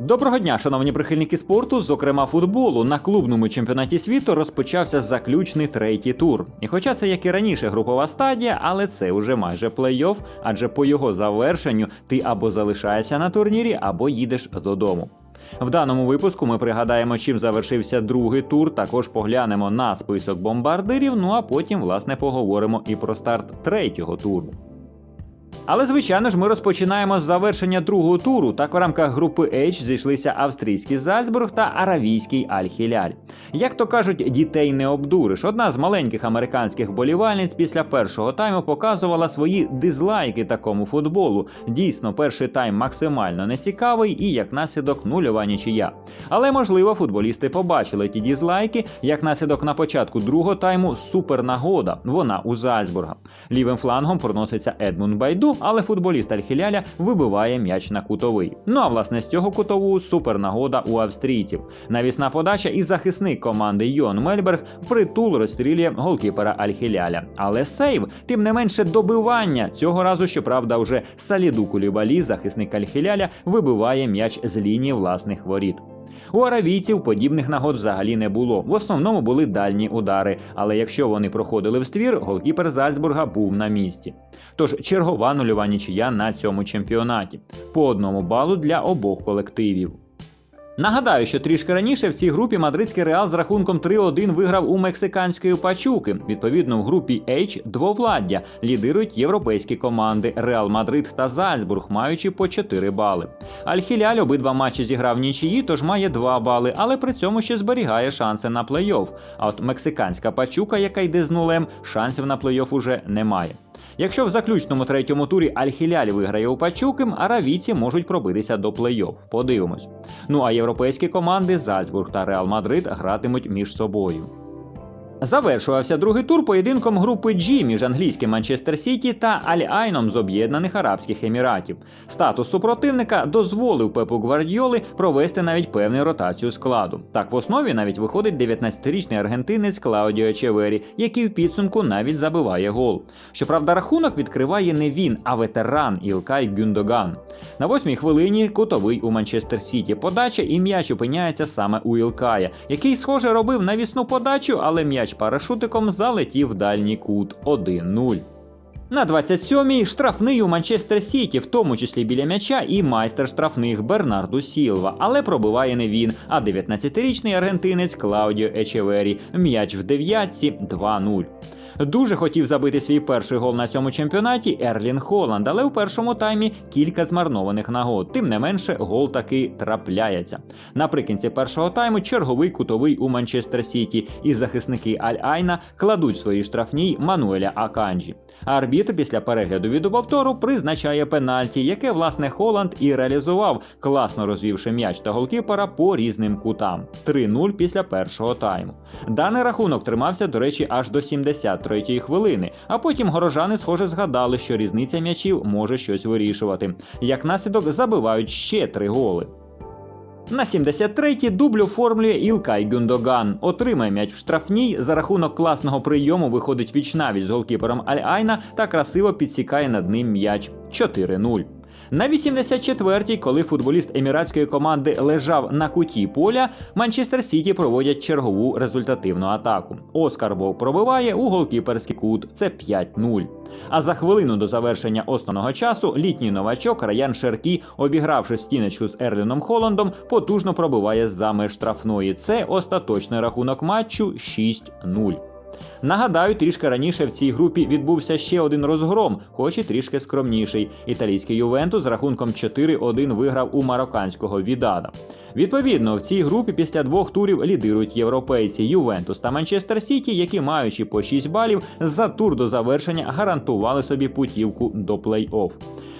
Доброго дня, шановні прихильники спорту, зокрема футболу. На клубному чемпіонаті світу розпочався заключний третій тур. І хоча це як і раніше групова стадія, але це вже майже плей-офф, адже по його завершенню ти або залишаєшся на турнірі, або їдеш додому. В даному випуску ми пригадаємо, чим завершився другий тур. Також поглянемо на список бомбардирів. Ну а потім, власне, поговоримо і про старт третього туру. Але звичайно ж, ми розпочинаємо з завершення другого туру. Так в рамках групи H зійшлися австрійський Зальцбург та аравійський Аль-Хіляль. Як то кажуть, дітей не обдуриш. Одна з маленьких американських болівальниць після першого тайму показувала свої дизлайки такому футболу. Дійсно, перший тайм максимально нецікавий і як наслідок нульова нічия. Але можливо, футболісти побачили ті дізлайки, як наслідок на початку другого тайму супернагода. Вона у Зальцбурга. Лівим флангом проноситься Едмунд Байду, але футболіст Аль-Хіляля вибиває м'яч на кутовий. Ну а власне з цього кутову супернагода у австрійців. Навісна подача і захисник команди Йон Мельберг впритул розстрілює голкіпера Аль-Хіляля. Але сейв, тим не менше добивання. Цього разу, щоправда, вже Саліду Кулібалі, захисник Аль-Хіляля, вибиває м'яч з лінії власних воріт. У аравійців подібних нагод взагалі не було. В основному були дальні удари, але якщо вони проходили в ствір, голкіпер Зальцбурга був на місці. Тож чергова нульова нічия на цьому чемпіонаті по одному балу для обох колективів. Нагадаю, що трішки раніше в цій групі мадридський реал з рахунком 3-1 виграв у мексиканської пачуки. Відповідно, в групі H двовладдя лідирують європейські команди Реал Мадрид та Зальцбург, маючи по 4 бали. Аль-Хіляль обидва матчі зіграв нічиї, тож має 2 бали, але при цьому ще зберігає шанси на плей-офф. А от мексиканська пачука, яка йде з нулем, шансів на плей-офф уже немає. Якщо в заключному третьому турі Аль-Хіляль виграє у Пачуким, аравійці можуть пробитися до плей-офф. Подивимось. Ну а європейські команди Зальцбург та Реал Мадрид гратимуть між собою. Завершувався другий тур поєдинком групи G між англійським Манчестер Сіті та Аль-Айном з Об'єднаних Арабських Еміратів. Статус супротивника дозволив Пепу Гвардіоли провести навіть певну ротацію складу. Так в основі навіть виходить 19-річний аргентинець Клаудіо Ечеверрі, який в підсумку навіть забиває гол. Щоправда, рахунок відкриває не він, а ветеран Ілкай Гюндоган. На восьмій хвилині кутовий у Манчестер Сіті подача і м'яч опиняється саме у Ілкая, який, схоже, робив навісну подачу, але м'яч парашутиком залетів в дальній кут 1-0. На 27-й штрафний у Манчестер Сіті, в тому числі біля м'яча, і майстер штрафних Бернарду Сілва, але пробиває не він, а 19-річний аргентинець Клаудіо Ечевері. М'яч в дев'ятці 2-0. Дуже хотів забити свій перший гол на цьому чемпіонаті Ерлін Холланд, але в першому таймі кілька змарнованих нагод. Тим не менше, гол таки трапляється. Наприкінці першого тайму черговий кутовий у Манчестер Сіті, і захисники Аль-Айна кладуть свої штрафній Мануеля Аканджі. Арбітр після перегляду відеоповтору призначає пенальті, яке власне Холланд і реалізував, класно розвівши м'яч та голкіпера по різним кутам. 3-0 після першого тайму. Даний рахунок тримався, до речі, аж до 73-ї хвилини. А потім горожани, схоже, згадали, що різниця м'ячів може щось вирішувати. Як наслідок забивають ще три голи. На 73-й дубль оформлює Ілкай Гюндоган. Отримає м'яч в штрафній. За рахунок класного прийому виходить вічнавіч з голкіпером Аль-Айна та красиво підсікає над ним м'яч 4-0. На 84-й, коли футболіст еміратської команди лежав на куті поля, Манчестер Сіті проводять чергову результативну атаку. Оскар Бов пробиває у голкіперський кут. Це 5-0. А за хвилину до завершення основного часу літній новачок Раян Шеркі, обігравши стіночку з Ерліном Холландом, потужно пробиває за меж штрафної. Це остаточний рахунок матчу 6-0. Нагадаю, трішки раніше в цій групі відбувся ще один розгром, хоч і трішки скромніший. Італійський Ювентус з рахунком 4-1 виграв у марокканського Відада. Відповідно, в цій групі після двох турів лідирують європейці Ювентус та Манчестер Сіті, які, маючи по 6 балів, за тур до завершення гарантували собі путівку до плей-офф.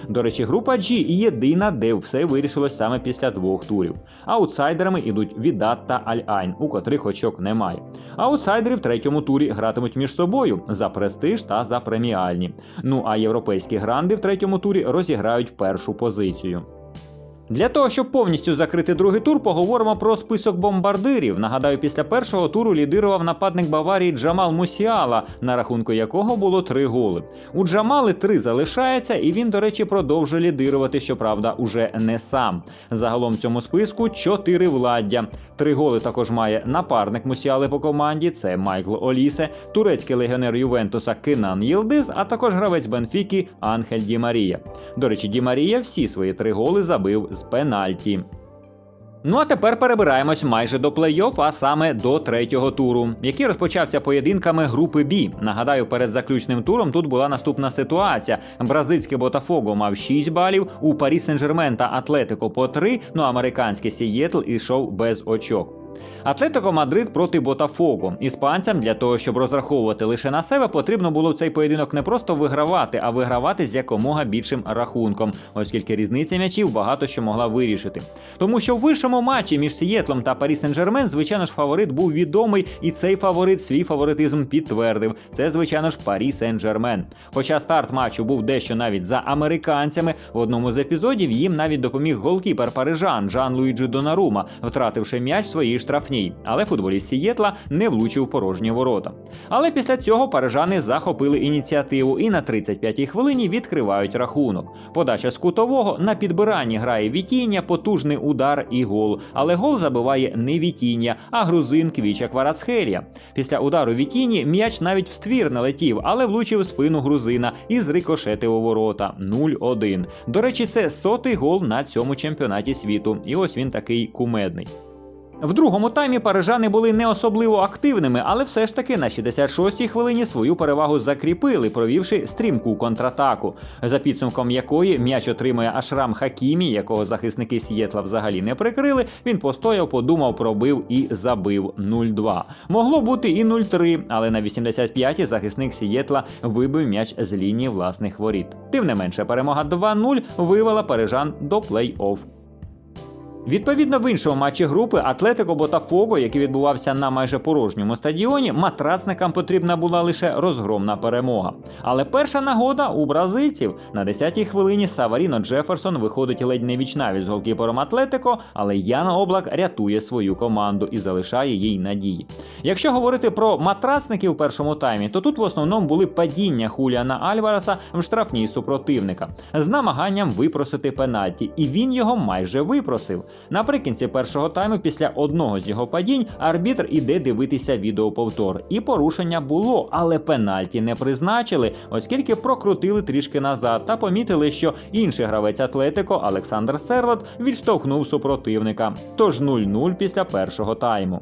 До речі, група G єдина, де все вирішилось саме після двох турів. Аутсайдерами ідуть Відат та Аль-Айн, у котрих очок немає. Аутсайдери в третьому турі гратимуть між собою за престиж та за преміальні. Ну а європейські гранди в третьому турі розіграють першу позицію. Для того, щоб повністю закрити другий тур, поговоримо про список бомбардирів. Нагадаю, після першого туру лідирував нападник Баварії Джамал Мусіала, на рахунку якого було три голи. У Джамали три залишається, і він, до речі, продовжує лідирувати, щоправда, уже не сам. Загалом в цьому списку чотири владдя. Три голи також має напарник Мусіали по команді. Це Майкл Олісе, турецький легіонер Ювентуса Кинан Єлдиз, а також гравець Бенфіки Анхель Ді Марія. До речі, Ді Марія всі свої три голи забив з пенальті. Ну а тепер перебираємось майже до плей-офф, а саме до третього туру, який розпочався поєдинками групи Бі. Нагадаю, перед заключним туром тут була наступна ситуація: бразильське Ботафого мав 6 балів, у Парі Сен-Жермен та Атлетико по 3, ну а американський Сієтл ішов без очок. Атлетико Мадрид проти Ботафого. Іспанцям для того, щоб розраховувати лише на себе, потрібно було цей поєдинок не просто вигравати, а вигравати з якомога більшим рахунком, оскільки різниця м'ячів багато що могла вирішити. Тому що в вищому матчі між Сієтлом та Парі Сен-Жермен, звичайно ж, фаворит був відомий, і цей фаворит свій фаворитизм підтвердив. Це, звичайно ж, Парі Сен-Жермен. Хоча старт матчу був дещо навіть за американцями, в одному з епізодів їм навіть допоміг голкіпер парижан Жан Луїджі Донарума, втративши м'яч в своїй штрафній, але футболіст Сієтла не влучив порожні ворота. Але після цього парижани захопили ініціативу і на 35-й хвилині відкривають рахунок. Подача з кутового на підбиранні грає Вітіння, потужний удар і гол. Але гол забиває не Вітіння, а грузин Квіча Кварацхелія. Після удару Вітіні м'яч навіть в ствір не летів, але влучив спину грузина і зрикошетив у ворота 0-1. До речі, це сотий гол на цьому чемпіонаті світу. І ось він такий кумедний. В другому таймі парижани були не особливо активними, але все ж таки на 66-й хвилині свою перевагу закріпили, провівши стрімку контратаку, за підсумком якої м'яч отримує Ашрам Хакімі, якого захисники Сієтла взагалі не прикрили. Він постояв, подумав, пробив і забив 0-2. Могло бути і 0-3, але на 85-й захисник Сієтла вибив м'яч з лінії власних воріт. Тим не менше, перемога 2-0 вивела парижан до плей-офф. Відповідно, в іншому матчі групи Атлетико Ботафого, який відбувався на майже порожньому стадіоні, матрацникам потрібна була лише розгромна перемога. Але перша нагода у бразильців на 10-й хвилині Саваріно Джеферсон виходить ледь не вічнавість з голкіпером Атлетико, але Ян Облак рятує свою команду і залишає їй надії. Якщо говорити про матрацників в першому таймі, то тут в основному були падіння Хуліана Альвареса в штрафній супротивника з намаганням випросити пенальті, і він його майже випросив. Наприкінці першого тайму, після одного з його падінь, арбітр іде дивитися відеоповтор. І порушення було, але пенальті не призначили, оскільки прокрутили трішки назад та помітили, що інший гравець Атлетико Олександр Серват відштовхнув супротивника. Тож 0-0 після першого тайму.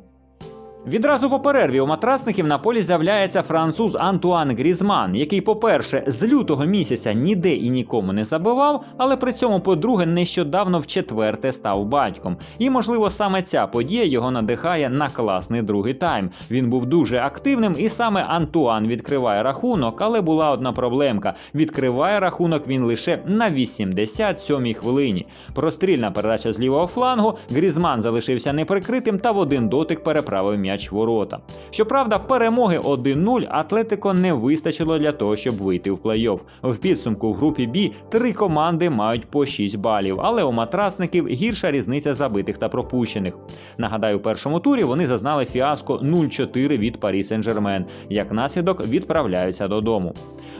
Відразу по перерві у матрасників на полі з'являється француз Антуан Грізман, який, по-перше, з лютого місяця ніде і нікому не забивав, але при цьому, по-друге, нещодавно в четверте став батьком. І, можливо, саме ця подія його надихає на класний другий тайм. Він був дуже активним, і саме Антуан відкриває рахунок, але була одна проблемка: відкриває рахунок він лише на 87-й хвилині. Прострільна передача з лівого флангу. Грізман залишився неприкритим та в один дотик переправив м'яч в ворота. Щоправда, перемоги 1-0 Атлетико не вистачило для того, щоб вийти в плей-офф. В підсумку в групі Бі три команди мають по 6 балів, але у матрасників гірша різниця забитих та пропущених. Нагадаю, у першому турі вони зазнали фіаско 0-4 від Парі Сен-Жермен. Як наслідок відправляються додому.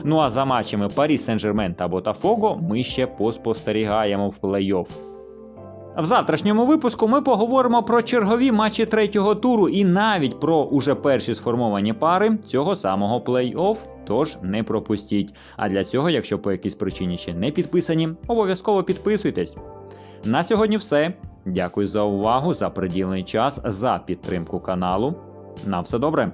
Ну а за матчами Парі Сен-Жермен та Ботафого ми ще поспостерігаємо в плей-офф. В завтрашньому випуску ми поговоримо про чергові матчі третього туру і навіть про уже перші сформовані пари цього самого плей-офф. Тож не пропустіть. А для цього, якщо по якійсь причині ще не підписані, обов'язково підписуйтесь. На сьогодні все. Дякую за увагу, за приділений час, за підтримку каналу. На все добре.